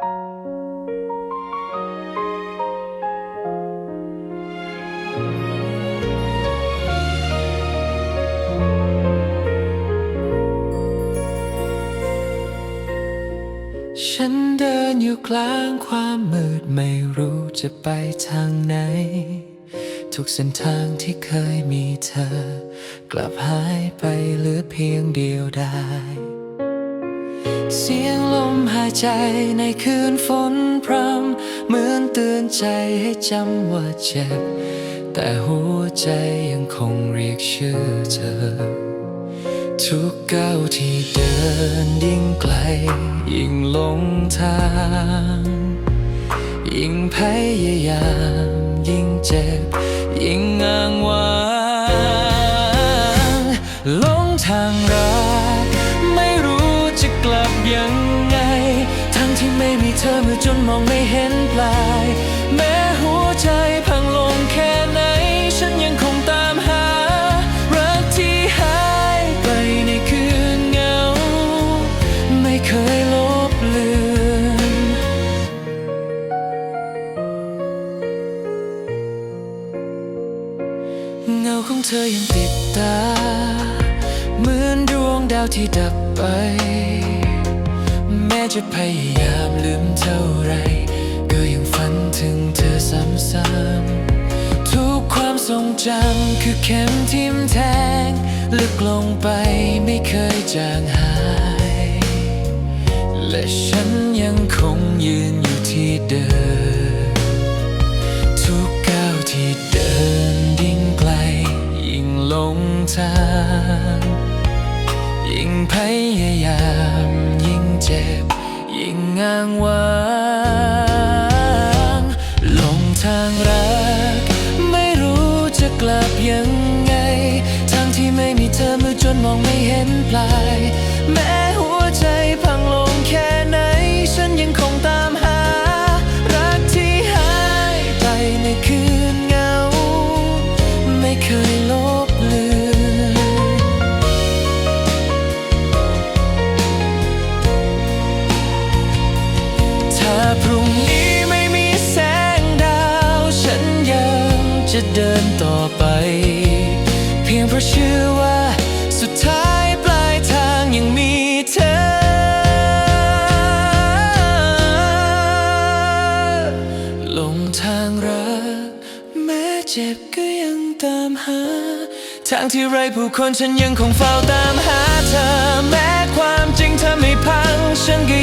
ฉันเดินอยู่กลางความมืดไม่รู้จะไปทางไหน ทุกเส้นทางที่เคยมีเธอ กลับหายไปเหลือเพียงเดียวดาย สียงลมหายใจในคืนฝนพรำเหมือนเตือนใจให้จำว่าเจ็บ แต่หัวใจยังคงเรียกชื่อเธอ ทุกก้าวที่เดินยิ่งไกล ยิ่งหลงทาง ยิ่งพยายามยิ่งเจ็บ ยิ่งอา เธอมือจนมองไม่เห็นปลาย แม้หัวใจพังลงแค่ไหน ฉันยังคงตามหา รักที่หายไปในคืนเงา ไม่เคยลบเลือนเงาของเธอยังติดตา เหมือนดวงดาวที่ดับไป จะพยายามลืมเท่าไร ก็ยังฝันถึงเธอซ้ำๆทุกความทรงจำคือเข็มทิ่มแทง ลึกลงไปไม่เคยจางหาย และฉันยังคงยืนอยู่ที่เดิม ทุกก้าวที่เดินยิ่งไกล ยิ่งหลงทาง ยิ่งพยายาม ยิ่งอ้างว้างลงทางรัก ไม่รู้จะกลับยังไง ทางที่ไม่มีเธอมือจนมองไม่เห็นปลาย จะเดินต่อไป เพียงเพราะเชื่อว่าสุดท้ายปลายทางยังมีเธอ ลงทางรักแม้เจ็บก็ยังตามหา ทางที่ไรผู้คนฉันยังคงเฝ้าตามหาเธอ แม้ความจริงเธอไม่พังฉันก็